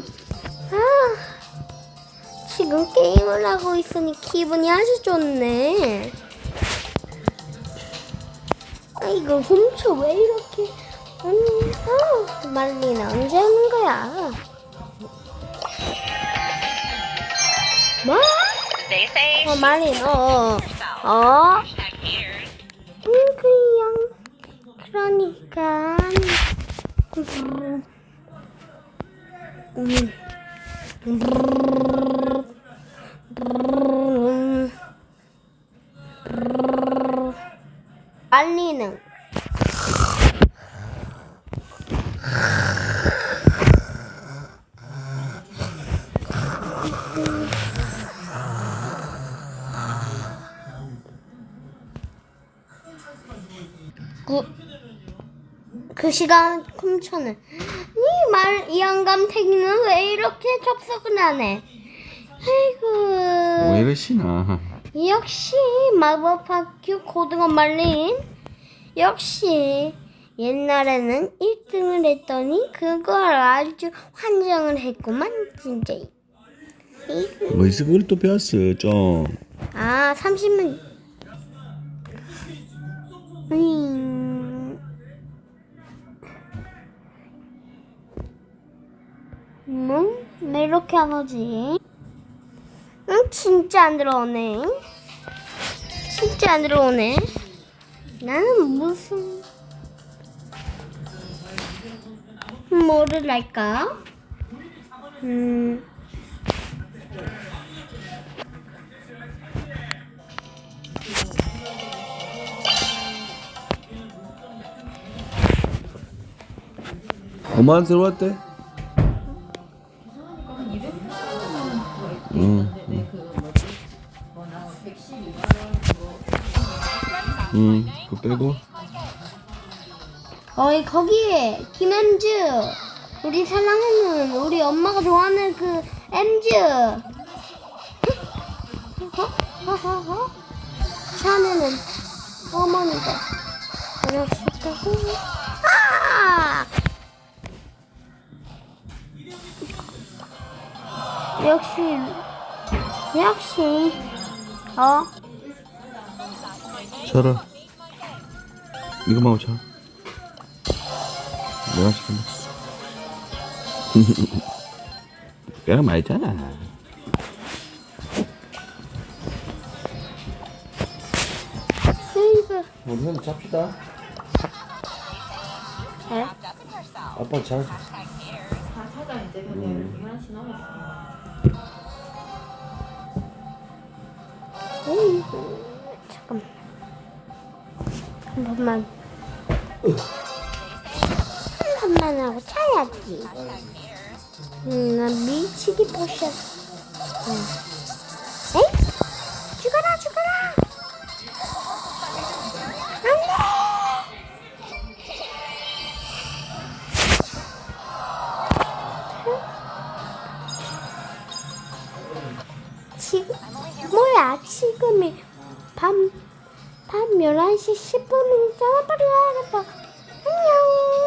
아, 지금 게임을 하고 있으니 기분이 아주 좋네. 아, 이거 훔쳐 왜 이렇게? 음, 아, 말리는 언제 오는 거야? 뭐? 어, 말린, 어, 어, 어, 음, 그냥, 그러니까, 음, 말리는. 그, 그 시간 훔쳐는 이 말 이양감탱이는 왜 이렇게 접속을 하네? 아이고 왜 이러시나? 역시 마법학교 고등어 말린 역시 옛날에는 1등을 했더니 그걸 아주 환장을 했구만 진짜 이거. 어디서 그걸 또 배웠어 좀? 아 30분 음? 왜 이렇게 안 오지? 응? 진짜 안 들어오네 진짜 안 들어오네 나는 무슨 뭐를 할까? 음 엄마한테 들어왔대? 응. 그거 빼고. 어이 거기 김엠즈 우리 사랑하는 우리 엄마가 좋아하는 그 엠즈 허허허허 자네는 어머니가. 어렸었다고 역시 역시 어 쳐라. 이거만 쳐. 내가 시킨다. 꽤나 많이 잖아. 세이브 우리 형 잡시다. 에? 아빠 잘. 다 찾아 이제 근데 하나씩 남았어. 잠깐만. 한 번만. 한 번만 하고 차야지. 음, 나 미치기 포션. 응. 나 지금이 밤, 밤 11시 10분이면 전화버려야겠어. 안녕.